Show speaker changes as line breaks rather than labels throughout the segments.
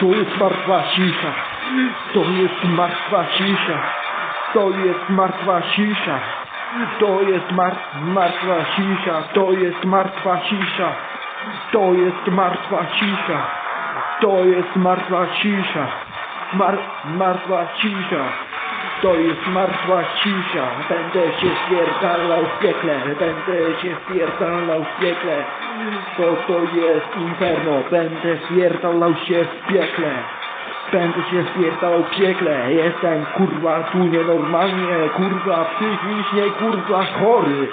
To jest martwa cisza. To jest martwa cisza. To jest martwa cisza. To jest mar martwa cisza. To jest martwa cisza. To jest martwa cisza. To jest martwa cisza. Mar martwa cisza. To jest martwa cisza. Będę się spierdalał w piekle. Będę się spierdalał w piekle. Bo to jest inferno. Będę spierdalał się w piekle. Będę się spierdalał w piekle. Jestem kurwa tu nienormalnie. Kurwa psychicznie kurwa chory.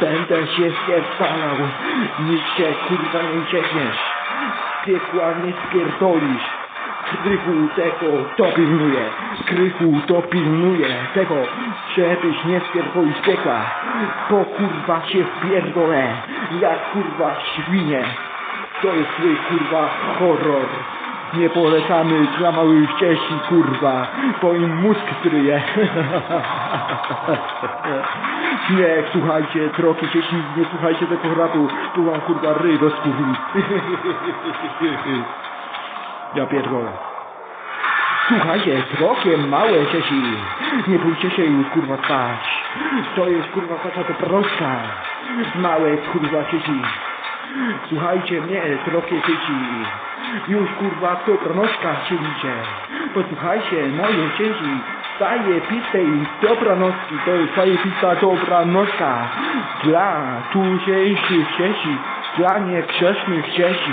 Będę się spierdalał. Nikt się kurwa nie uciekniesz. Piekła nie spierdolisz. Krychu tego to pilnuje, Krychu to pilnuje tego, żebyś nie spierdolił z piekla, bo kurwa się wpierdolę, jak kurwa świnie. To jest twój kurwa horror. Nie polecamy dla małych dzieci kurwa, bo im mózg stryje. Nie, słuchajcie, drogie dzieci, nie słuchajcie tego rapu, tu wam kurwa ry rozkurwi. Ja pierdolę. Słuchajcie, drogie, małe dzieci, nie bójcie się już kurwa spać. To jest kurwa taka dobroska. Małe kurwa dzieci. Słuchajcie mnie, drogie dzieci. Już kurwa w dobranoczkach siedzicie. Posłuchajcie, moje dzieci. Zajebistej dobranocki, to jest zajebista dobranocka. Dla tuziejszych dzieci, dla niegrzecznych dzieci.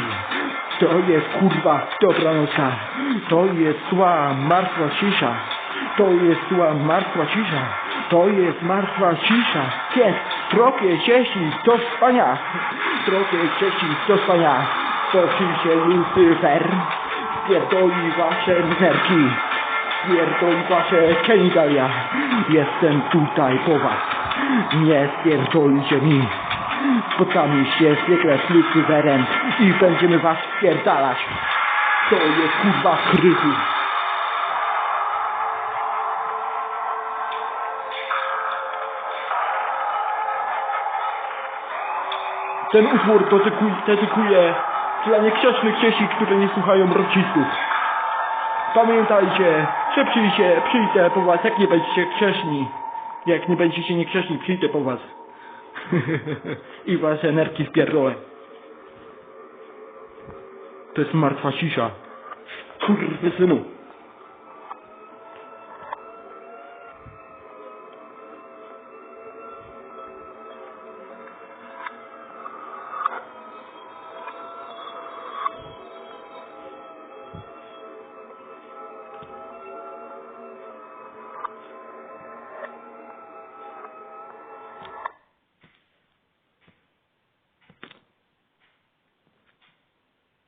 To jest kurwa dobranocka. To jest zła martwa cisza. To jest zła martwa cisza. To jest martwa cisza. Jest drogie dzieci do spania. Drogie dzieci do spania. To przyjdzie Lucyfer. Spierdoli wasze nerki. Spierdoli wasze genitalia. Jestem tutaj po was. Nie spierdolicie mi. Się zwykle z Lucyferem i będziemy was spierdalać. To jest kurwa krychu. Ten utwór dedykuj, dedykuję dla niegrzecznych dzieci, które nie słuchają rodziców. Pamiętajcie, że przyjdzie, przyjdę po was, jak nie będziecie grzeszni. Jak nie będziecie niegrzeszni, przyjdę po was. I was energii wpierdolę. To jest martwa cisza. Kurwy synu.